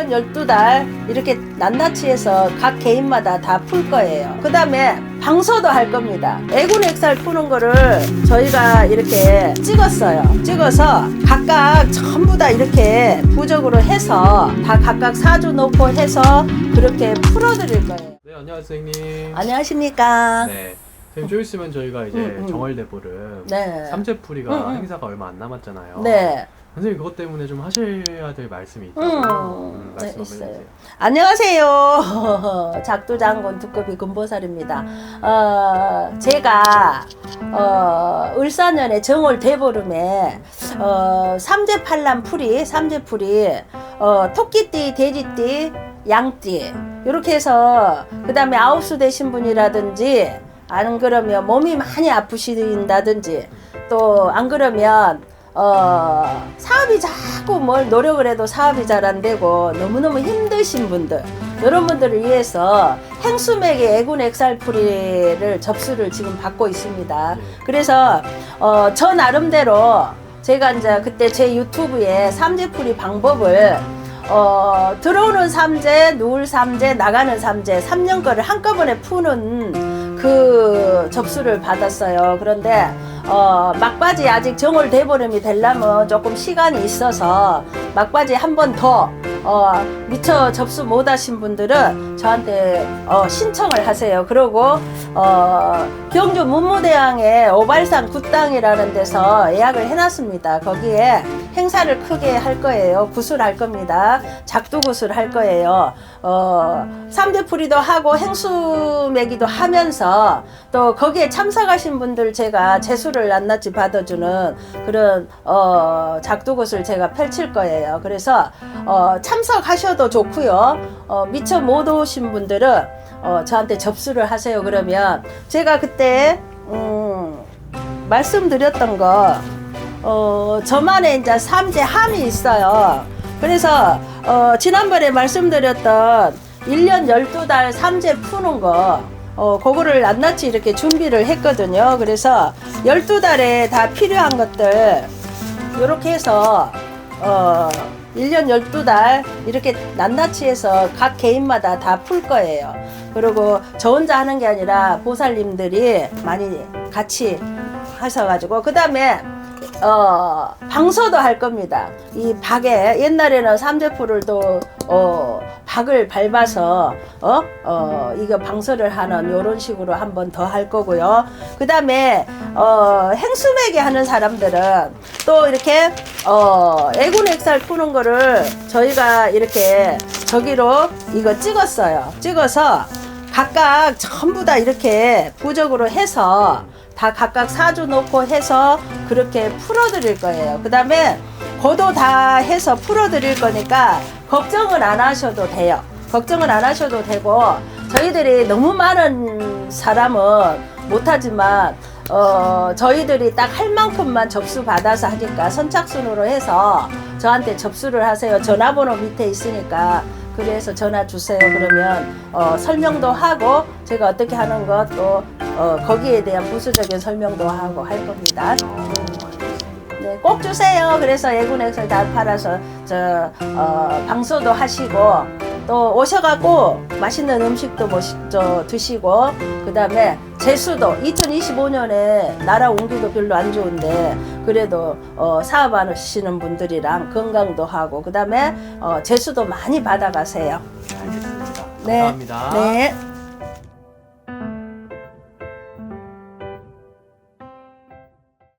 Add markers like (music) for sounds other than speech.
1년 12달 이렇게 낱낱이 해서 각 개인마다 다 풀 거예요. 그 다음에 방서도 할 겁니다. 애군 액살 푸는 거를 저희가 이렇게 찍었어요. 찍어서 각각 전부 다 이렇게 부적으로 해서 다 각각 사주 놓고 해서 그렇게 풀어드릴 거예요. 네 안녕하세요 선생님. 안녕하십니까. 네. 선생님 좀 있으면 저희가 이제 음, 음. 정월대보름 네. 삼재풀이가 음, 음. 행사가 얼마 안 남았잖아요. 네. 선생님 그것 때문에 좀 하셔야 될 말씀이 있다고 음, 음, 네, 말씀 한번 있어요. 해주세요. 안녕하세요. (laughs) 작두장군 두꺼비 금보살입니다. 어, 제가 어, 을사년에 정월 대보름에 어, 삼재팔람 풀이, 삼재풀이, 어, 토끼띠, 돼지띠, 양띠 이렇게 해서 그 다음에 아홉수 되신 분이라든지 안 그러면 몸이 많이 아프신다든지 또 안 그러면 어, 사업이 자꾸 뭘 노력을 해도 사업이 잘 안 되고 너무너무 힘드신 분들 이런 분들을 위해서 행수맥의 애군 액살풀이를 접수를 지금 받고 있습니다. 네. 그래서 어, 저 나름대로 제가 이제 그때 제 유튜브에 삼재풀이 방법을 어, 들어오는 삼재, 누울 삼재, 나가는 삼재, 3년 거를 한꺼번에 푸는 그 접수를 받았어요. 그런데 어, 막바지 아직 정월 대보름이 되려면 조금 시간이 있어서 막바지 한 번더 어, 미처 접수 못 하신 분들은 저한테 어, 신청을 하세요. 그리고 어, 경주 문무대왕의 오발산 굿당이라는 데서 예약을 해놨습니다. 거기에 행사를 크게 할 거예요. 구슬할 겁니다. 작두 구슬 할 거예요. 어, 삼대풀이도 하고 행수 매기도 하면서 또 거기에 참석하신 분들 제가 재수를 낱낱이 받아주는 그런 어, 작두 구슬 제가 펼칠 거예요. 그래서 어, 참석하셔도 좋고요. 어, 미처 못 오신 분들은 어, 저한테 접수를 하세요. 그러면 제가 그때 음, 말씀드렸던 거 어, 저만의 이제 삼재 함이 있어요. 그래서 어, 지난번에 말씀드렸던 1년 12달 삼재 푸는 거 어, 그거를 낱낱이 이렇게 준비를 했거든요. 그래서 12달에 다 필요한 것들 이렇게 해서 어 1년 12달 이렇게 낱낱이 해서 각 개인마다 다 풀 거예요. 그리고 저 혼자 하는 게 아니라 보살님들이 많이 같이 하셔가지고 그 다음에 어 방서도 할 겁니다. 이 박에 옛날에는 삼재풀을 또 어, 박을 밟아서 어, 어, 이거 방서를 하는 요런 식으로 한번 더 할 거고요. 그 다음에 어, 행수매기 하는 사람들은 또 이렇게 어, 애군 액살 푸는 거를 저희가 이렇게 저기로 이거 찍었어요. 찍어서 각각 전부 다 이렇게 부적으로 해서 다 각각 사주 놓고 해서 그렇게 풀어 드릴 거예요. 그 다음에 고도 다 해서 풀어 드릴 거니까 걱정은 안 하셔도 돼요. 걱정은 안 하셔도 되고 저희들이 너무 많은 사람은 못하지만 어, 저희들이 딱 할 만큼만 접수 받아서 하니까 선착순으로 해서 저한테 접수를 하세요. 전화번호 밑에 있으니까 그래서 전화 주세요. 그러면 어, 설명도 하고 제가 어떻게 하는 것도 어, 거기에 대한 부수적인 설명도 하고 할 겁니다. 네, 꼭 주세요. 그래서 예군액을 다 팔아서 저 어, 방소도 하시고 또 오셔갖고 맛있는 음식도 모시, 저, 드시고 그 다음에 재수도 2025년에 나라 온기도 별로 안 좋은데 그래도 어, 사업하시는 분들이랑 건강도 하고 그 다음에 어, 재수도 많이 받아가세요. 알겠습니다. 네. 감사합니다. 네.